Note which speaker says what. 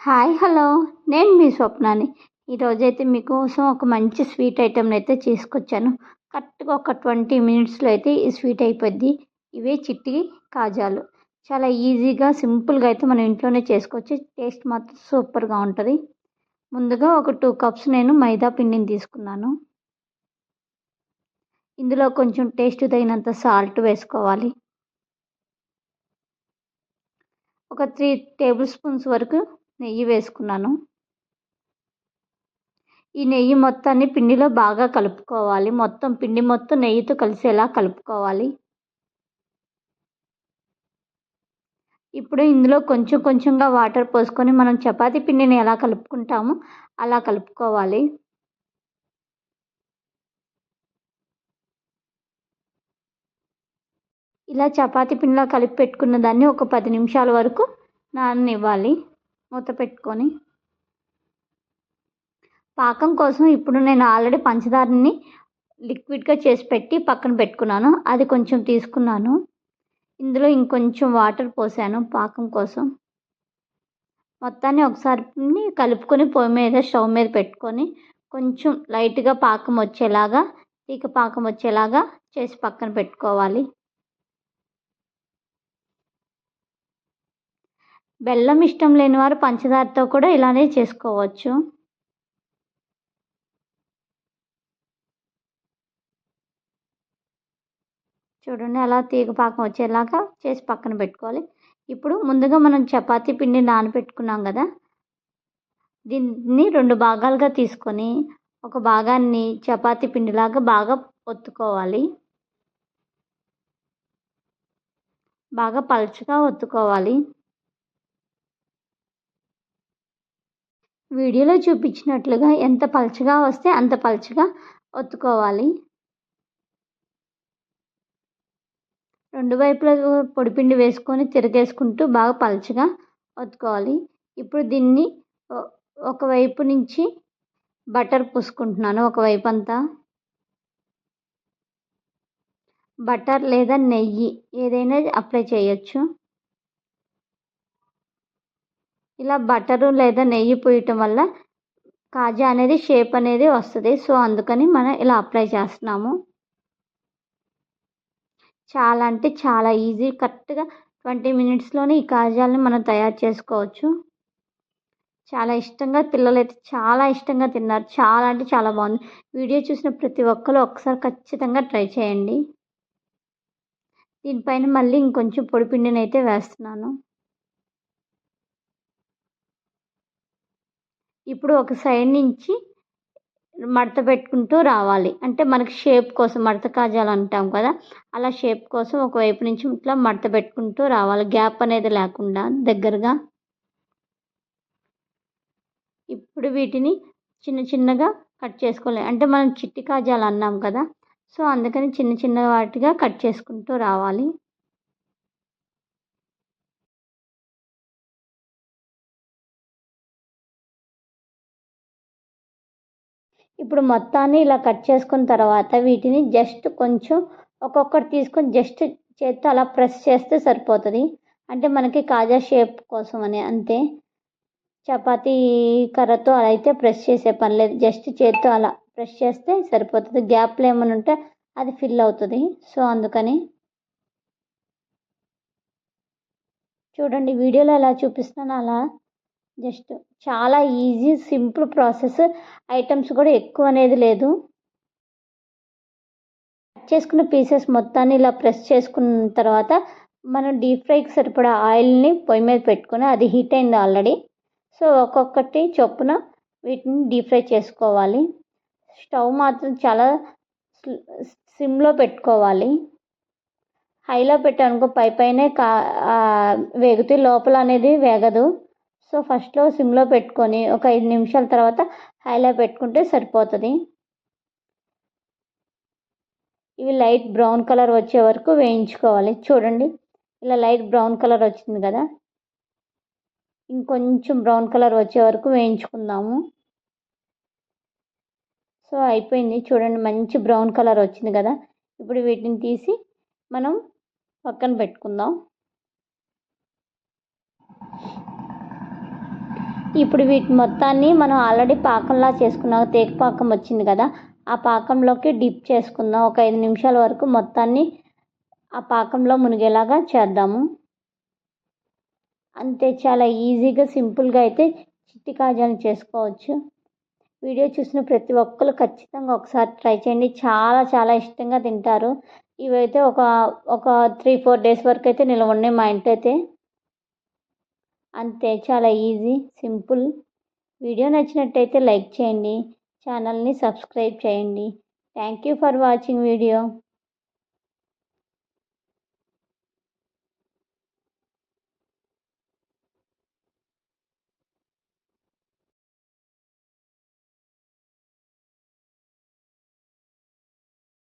Speaker 1: Hi hello. నేను మీ స్వప్నాని. ఈరోజైతే మీకోసం ఒక మంచి స్వీట్ ఐటెంని అయితే చేసుకొచ్చాను కరెక్ట్గా ఒక ట్వంటీ మినిట్స్లో అయితే ఈ స్వీట్ అయిపోద్ది. ఇవే చిట్టి కాజాలు. చాలా ఈజీగా సింపుల్గా అయితే మనం ఇంట్లోనే చేసుకోవచ్చు. టేస్ట్ మాత్రం సూపర్గా ఉంటుంది. ముందుగా ఒక టూ కప్స్ నేను మైదా పిండిని తీసుకున్నాను. ఇందులో కొంచెం టేస్ట్ తగినంత సాల్ట్ వేసుకోవాలి. ఒక త్రీ టేబుల్ స్పూన్స్ వరకు నెయ్యి వేసుకున్నాను. ఈ నెయ్యి మొత్తాన్ని పిండిలో బాగా కలుపుకోవాలి. మొత్తం పిండి మొత్తం నెయ్యితో కలిసేలా కలుపుకోవాలి. ఇప్పుడు ఇందులో కొంచెం కొంచెంగా వాటర్ పోసుకొని మనం చపాతీ పిండిని ఎలా కలుపుకుంటామో అలా కలుపుకోవాలి. ఇలా చపాతీ పిండిలో కలిపి పెట్టుకున్న దాన్ని ఒక పది నిమిషాల వరకు నాననివ్వాలి. మూత పెట్టుకొని పాకం కోసం ఇప్పుడు నేను ఆల్రెడీ పంచదారని లిక్విడ్గా చేసి పెట్టి పక్కన పెట్టుకున్నాను. అది కొంచెం తీసుకున్నాను. ఇందులో ఇంకొంచెం వాటర్ పోసాను పాకం కోసం. మొత్తాన్ని ఒకసారి కలుపుకొని పొయ్యి మీద స్టవ్ మీద పెట్టుకొని కొంచెం లైట్గా పాకం వచ్చేలాగా తీగ పాకం వచ్చేలాగా చేసి పక్కన పెట్టుకోవాలి. బెల్లం ఇష్టం లేని వారు పంచదారతో కూడా ఇలానే చేసుకోవచ్చు. చూడండి అలా తీగ పాకం వచ్చేలాగా చేసి పక్కన పెట్టుకోవాలి. ఇప్పుడు ముందుగా మనం చపాతీ పిండి నానబెట్టుకున్నాం కదా దీన్ని రెండు భాగాలుగా తీసుకొని ఒక భాగాన్ని చపాతీ పిండిలాగా బాగా ఒత్తుకోవాలి. బాగా పలుచగా ఒత్తుకోవాలి. వీడియోలో చూపించినట్లుగా ఎంత పలచగా వస్తే అంత పలచగా ఒత్తుకోవాలి. రెండు వైపులా పొడిపిండి వేసుకొని తిరగేసుకుంటూ బాగా పలచగా ఒత్తుకోవాలి. ఇప్పుడు దీన్ని ఒకవైపు నుంచి బటర్ పూసుకుంటున్నాను ఒకవైపు అంతా. బటర్ లేదా నెయ్యి ఏదైనా అప్లై చేయొచ్చు. ఇలా బటరు లేదా నెయ్యి పూయటం వల్ల కాజా అనేది షేప్ అనేది వస్తుంది. సో అందుకని మనం ఇలా అప్లై చేస్తున్నాము. చాలా అంటే చాలా ఈజీ. కరెక్ట్గా ట్వంటీ మినిట్స్లోనే ఈ కాజాలని మనం తయారు చేసుకోవచ్చు. చాలా ఇష్టంగా పిల్లలు అయితే చాలా ఇష్టంగా తిన్నారు. చాలా అంటే చాలా బాగుంది. వీడియో చూసిన ప్రతి ఒక్కరు ఒకసారి ఖచ్చితంగా ట్రై చేయండి. దీనిపైన మళ్ళీ ఇంకొంచెం పొడిపిండిని అయితే వేస్తున్నాను. ఇప్పుడు ఒక సైడ్ నుంచి మడత పెట్టుకుంటూ రావాలి. అంటే మనకి షేప్ కోసం మడత కాజాలు అంటాం కదా అలా షేప్ కోసం ఒకవైపు నుంచి ఇట్లా మడత పెట్టుకుంటూ రావాలి. గ్యాప్ అనేది లేకుండా దగ్గరగా. ఇప్పుడు వీటిని చిన్న చిన్నగా కట్ చేసుకోవాలి. అంటే మనం చిట్టి కాజాలు అన్నాం కదా సో అందుకని చిన్న చిన్న వాటిగా కట్ చేసుకుంటూ రావాలి. ఇప్పుడు మొత్తాన్ని ఇలా కట్ చేసుకున్న తర్వాత వీటిని జస్ట్ కొంచెం ఒక్కొక్కటి తీసుకొని జస్ట్ చేత్తో అలా ప్రెస్ చేస్తే సరిపోతుంది. అంటే మనకి కాజా షేప్ కోసం అని అంతే. చపాతీ కర్రతో అలా అయితే ప్రెస్ చేసే పని లేదు. జస్ట్ చేత్తో అలా ప్రెస్ చేస్తే సరిపోతుంది. గ్యాప్లు ఏమైనా ఉంటే అది ఫిల్ అవుతుంది. సో అందుకని చూడండి వీడియోలో ఎలా చూపిస్తున్నాను అలా జస్ట్ చాలా ఈజీ సింపుల్ ప్రాసెస్. ఐటమ్స్ కూడా ఎక్కువ అనేది లేదు. కట్ చేసుకున్న పీసెస్ మొత్తాన్ని ఇలా ప్రెస్ చేసుకున్న తర్వాత మనం డీప్ ఫ్రైకి సరిపడా ఆయిల్ని పొయ్యి మీద పెట్టుకుని అది హీట్ అయింది ఆల్రెడీ. సో ఒక్కొక్కటి చొప్పున వీటిని డీప్ ఫ్రై చేసుకోవాలి. స్టవ్ మాత్రం చాలా సిమ్లో పెట్టుకోవాలి. హైలో పెట్టానుకో పై పైనే కా వేగితే లోపల అనేది వేగదు. సో ఫస్ట్లో సిమ్లో పెట్టుకొని ఒక ఐదు నిమిషాల తర్వాత హైలో పెట్టుకుంటే సరిపోతుంది. ఇవి లైట్ బ్రౌన్ కలర్ వచ్చే వరకు వేయించుకోవాలి. చూడండి ఇలా లైట్ బ్రౌన్ కలర్ వచ్చింది కదా. ఇంకొంచెం బ్రౌన్ కలర్ వచ్చే వరకు వేయించుకుందాము. సో అయిపోయింది. చూడండి మంచి బ్రౌన్ కలర్ వచ్చింది కదా. ఇప్పుడు వీటిని తీసి మనం పక్కన పెట్టుకుందాం. ఇప్పుడు వీటి మొత్తాన్ని మనం ఆల్రెడీ పాకంలా చేసుకున్నాం తేక పాకం వచ్చింది కదా ఆ పాకంలోకి డిప్ చేసుకుందాం. ఒక ఐదు నిమిషాల వరకు మొత్తాన్ని ఆ పాకంలో మునిగేలాగా చేద్దాము. అంతే చాలా ఈజీగా సింపుల్గా అయితే చిట్టి కాజాని చేసుకోవచ్చు. వీడియో చూసిన ప్రతి ఒక్కరు ఖచ్చితంగా ఒకసారి ట్రై చేయండి. చాలా చాలా ఇష్టంగా తింటారు. ఇవైతే ఒక ఒక త్రీ ఫోర్ డేస్ వరకు అయితే నిల్వ ఉన్నాయి మా ఇంట్లో అయితే. అంతే చాలా ఈజీ సింపుల్ వీడియో నచ్చినట్టయితే లైక్ చేయండి ఛానల్ని సబ్స్క్రైబ్ చేయండి. Thank you for watching video